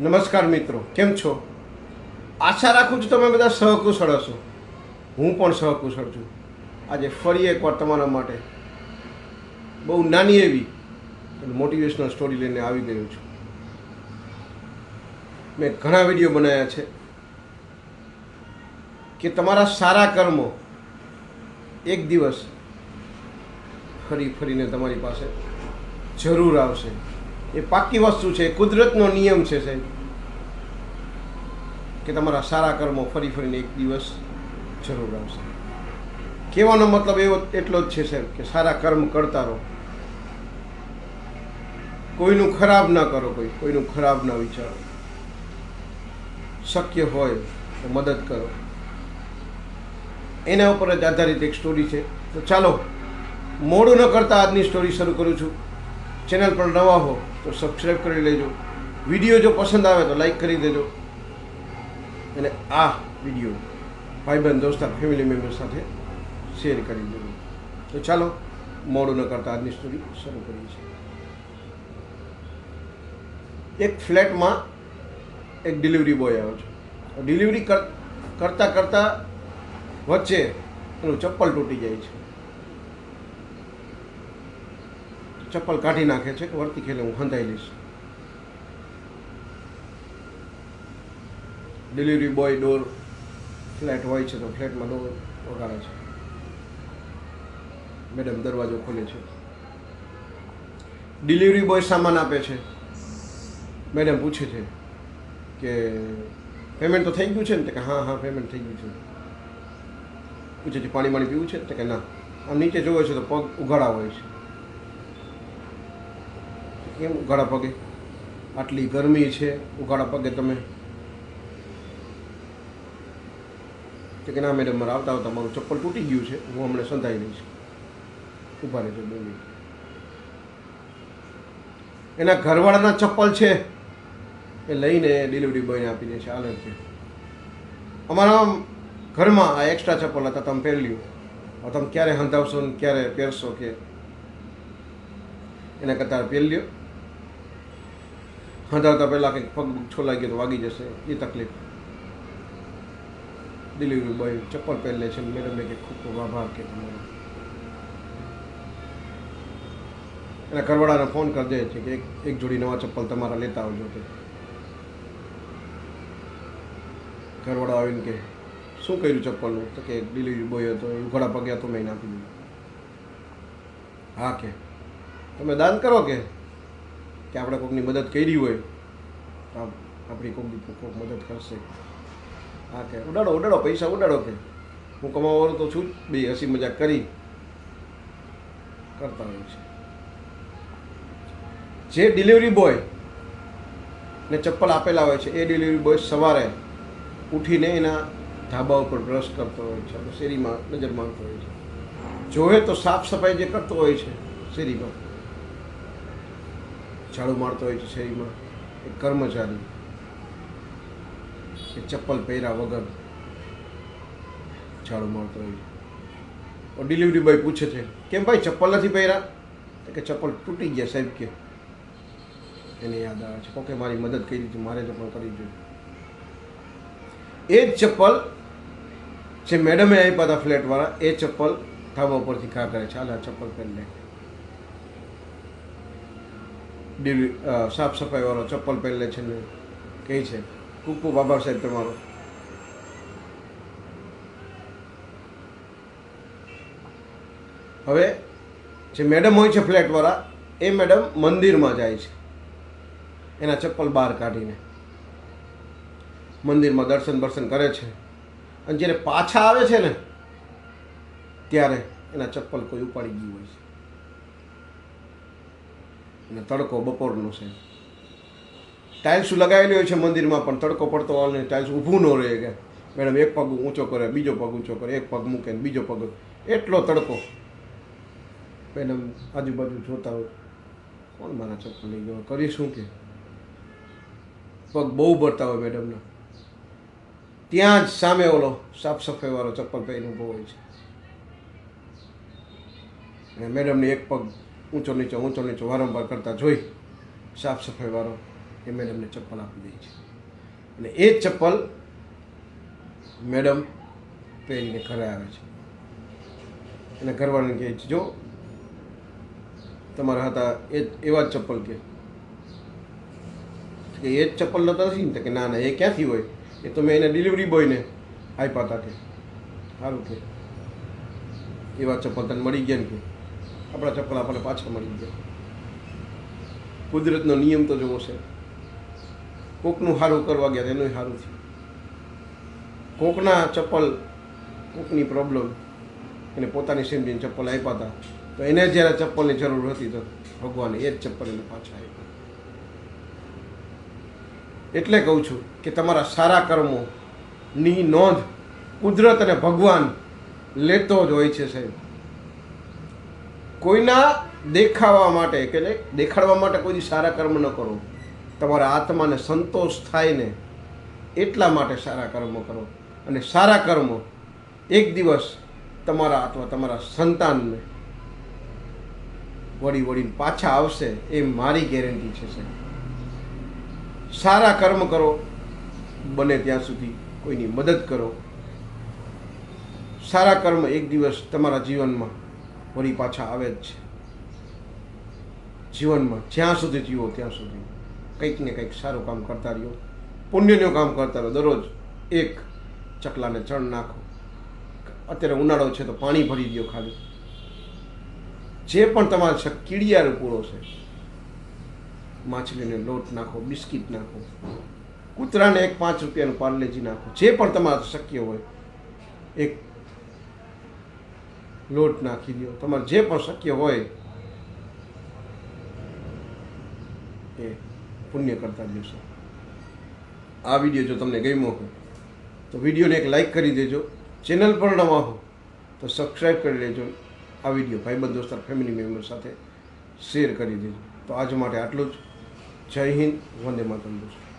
નમસ્કાર મિત્રો, કેમ છો? આશા રાખું છું તમે બધા સહકુશળ હશો. હું પણ સહકુશળ છું. આજે ફરી એકવાર તમારા માટે બહુ નાની એવી મોટિવેશનલ સ્ટોરી લઈને આવી ગયો છું. મેં ઘણા વીડિયો બનાવ્યા છે કે તમારા સારા કર્મો એક દિવસ ફરી ફરીને તમારી પાસે જરૂર આવશે. એ પાકી વસ્તુ છે કુદરતનો નિયમ છે સાહેબ. કે તમારા સારા કર્મો ફરી ફરીને એક દિવસ જરૂર આવશે. કહેવાનો મતલબ એવો એટલો જ છે સાહેબ, કે સારા કર્મ કરતા રહો. કોઈનું ખરાબ ના કરો કોઈ, કોઈનું ખરાબ ના વિચારો. શક્ય હોય તો મદદ કરો. એના ઉપર જ આધારિત એક સ્ટોરી છે. તો ચાલો, મોડું ન કરતા આજની સ્ટોરી શરૂ કરું છું. ચેનલ પર નવા હો. તો સબસ્ક્રાઈબ કરી લેજો. વીડિયો જો પસંદ આવે તો લાઈક કરી દેજો. અને આ વીડિયો ભાઈબંધ દોસ્તાર ફેમિલી મેમ્બર સાથે શેર કરી દેજો. તો ચાલો, મોડું ન કરતા આજની સ્ટોરી શરૂ કરીએ છીએ. એક ફ્લેટમાં એક ડિલિવરી બોય આવ્યો છે. ડિલિવરી કરતાં કરતાં વચ્ચે એનું ચપ્પલ તૂટી જાય છે. ચપ્પલ કાઢી નાખે છે કે વર્તી ખેલે, હું હંધાઈ લઈશ. ડિલિવરી બોય ડોર ફ્લેટ હોય છે તો ફ્લેટમાં ડોર વગાડે છે. મેડમ દરવાજો ખોલે છે. ડિલિવરી બોય સામાન આપે છે. મેડમ પૂછે છે કે પેમેન્ટ તો થઈ ગયું છે ને? કે, હા હા પેમેન્ટ થઈ ગયું છે. પૂછે છે પાણી પાણી પીવું છે? કે, ના. આમ નીચે જોવે છે તો પગ ઉઘાડા હોય છે. કેમ ઉઘાડા પગે? આટલી ગરમી છે, ઉઘાડા પગે તમે? કે ના મેડમ મારે આવતા આવતા મારું ચપ્પલ તૂટી ગયું છે, હું હમણાં સંધાઈ લઈશ. ઊભા રહેજો બે એના ઘરવાળાના ચપ્પલ છે, એ લઈને ડિલિવરી બોયને આપી દે છે, હાલે છે. અમારા ઘરમાં આ એક્સ્ટ્રા ચપ્પલ હતા, તમે પહેર્યું હવે તમે ક્યારે હંધાવશો ને ક્યારે પહેરશો કે? એના કરતાં પહેરી લ્યો. હંધાવતા પહેલાં કંઈક પગ છોલાઈ ગયો તો વાગી જશે. એ તકલીફ. ડિલિવરી બોય ચપ્પલ પહેરી લે છે. મેડમને કે ખૂબ ખૂબ આભાર કે તમારો. એના ઘરવાળાને ફોન કરી દે છે કે એક એક જોડી નવા ચપ્પલ તમારા લેતા આવજો કે. ઘરવાળા આવીને કે, શું કર્યું ચપ્પલનું? તો કે ડિલિવરી બોય હતો એ ઉઘાડા પગ્યા હતો, મેં આપી દીધું. હા કે. તમે દાન કરો કે? કે આપણે કોઈકની મદદ કરી હોય, તો આપ- આપણી કોઈક કોઈક મદદ કરશે. હા કે, ઉડાડો ઉડાડો, પૈસા ઉડાડો કે. હું કમાવાનો તો છું જ બે હસી મજાક કરી કરતા હોય છે. જે ડિલિવરી બોય ને ચપ્પલ આપેલા હોય છે, એ ડિલિવરી બોય સવારે ઉઠીને એના ધાબા ઉપર બ્રશ કરતો હોય છે શેરીમાં નજર મારતો હોય છે. જોવે તો સાફ સફાઈ જે કરતો હોય છે, શેરીમાં. ઝાડુ મારતો હોય છે શેરીમાં એક કર્મચારી એ ચપ્પલ પહેર્યા વગર ઝાડુ મારતો હોય. છે ડિલિવરી બોય પૂછે છે, કેમ ભાઈ, ચપ્પલ નથી પહેર્યા? તો કે, ચપ્પલ તૂટી ગયા સાહેબ કે. એને યાદ આવે છે કોકે મારી મદદ કરી હતી મારે તો પણ કરવી જોઈએ. એ જ ચપ્પલ જે મેડમે આપ્યા હતા ફ્લેટવાળા એ ચપ્પલ ધાબા ઉપરથી ખા કરે છે. હાલ આ ચપ્પલ પહેરી લે. ડિલિ- સાફ સફાઈવાળો ચપ્પલ પહેરે છે ને, કહે છે ખૂબ આભાર સાહેબ, તમારો. હવે જે મેડમ હોય છે ફ્લેટવાળા એ મેડમ મંદિરમાં જાય છે. એના ચપ્પલ બહાર કાઢીને મંદિરમાં દર્શન દર્શન કરે છે. અને જ્યારે પાછા આવે છે ને, ત્યારે એના ચપ્પલ કોઈ ઉપાડી ગયું હોય છે. અને તડકો બપોરનો છે. ટાઇલ્સ લગાવેલી હોય છે મંદિરમાં, પણ તડકો પડતો હોય ટાઇલ્સ ઊભું ન રહે કે. મેડમ, એક પગ ઊંચો કરે, બીજો પગ ઊંચો કરે, એક પગ મૂકે ને બીજો પગ એટલો તડકો. મેડમ, આજુબાજુ જોતા હોય. કોણ મારા ચપ્પલ લઈ ગયો? કરી શું કે? પગ બહુ ભરતા હોય મેડમના. ત્યાં જ સામે ઓલો સાફ સફાઈવાળો ચપ્પલ પહેરીને ઊભો હોય છે. અને મેડમને એક પગ ઊંચો નીચો ઊંચો નીચો વારંવાર કરતા જોઈ સાફ સફાઈવાળો એ મેડમને ચપ્પલ આપી દે છે. અને એ ચપ્પલ મેડમ પહેરીને ઘરે આવે છે. અને ઘરવાળાને કહે છે, જો, તમારા હતા એ એવા જ ચપ્પલ કે. એ જ ચપ્પલ નતા નથી ને કે ના ના, એ ક્યાંથી હોય? એ તો મેં એને ડિલિવરી બોયને આપ્યા હતા કે. સારું કે. એવા ચપ્પલ તને મળી ગયા ને કે? આપણા ચપ્પલ આપણને પાછા મળી ગયા. કુદરતનો નિયમ તો જોવો છે. કોકનું સારું કરવા ગયા એનું સારું થયું કોકના ચપ્પલ, કોકની પ્રોબ્લેમ એને પોતાની સમજીને ચપ્પલ આપ્યા હતા તો એને જ્યારે ચપ્પલની જરૂર હતી તો ભગવાને એ જ ચપ્પલ એને પાછા આપ્યા. એટલે કહું છું કે તમારા સારા કર્મોની નોંધ કુદરત અને ભગવાન લેતો જ હોય છે સાહેબ. કોઈના દેખાવા માટે કે દેખાડવા માટે કોઈ સારા કર્મ ન કરો. તમારા આત્માને સંતોષ થાય ને એટલા માટે સારા કર્મો કરો. અને સારા કર્મો એક દિવસ તમારા અથવા તમારા સંતાનને વળી વળીને પાછા આવશે એ મારી ગેરંટી છે સારા કર્મ કરો, બને ત્યાં સુધી કોઈની મદદ કરો. સારા કર્મ એક દિવસ તમારા જીવનમાં વળી પાછા આવે જ છે. જીવનમાં જ્યાં સુધી જીવો ત્યાં સુધી કંઈક ને કંઈક સારું કામ કરતા રહ્યો. પુણ્યનું કામ કરતા રહો દરરોજ એક ચકલાને ચણ નાખો. અત્યારે ઉનાળો છે તો પાણી ભરી દો ખાલી. જે પણ તમારે કીડિયારો પૂરો છે, માછલીને લોટ નાખો, બિસ્કિટ નાખો, કૂતરાને એક પાંચ રૂપિયાનું પાર્લેજી નાખો, જે પણ તમારે શક્ય હોય, એક લોટ નાખી દો. તમારે જે પણ શક્ય હોય એ પુણ્ય કરતા દિવસે. આ વીડિયો જો તમને ગમ્યો હોય, તો વિડીયોને એક લાઈક કરી દેજો. ચેનલ પર નવા હો, તો સબસ્ક્રાઈબ કરી લેજો. આ વીડિયો ભાઈબંધ, દોસ્તાર ફેમિલી મેમ્બર સાથે શેર કરી દેજો. તો આજ માટે આટલું જ. જય હિન્દ, વંદે માતરમ, દોસ્તો.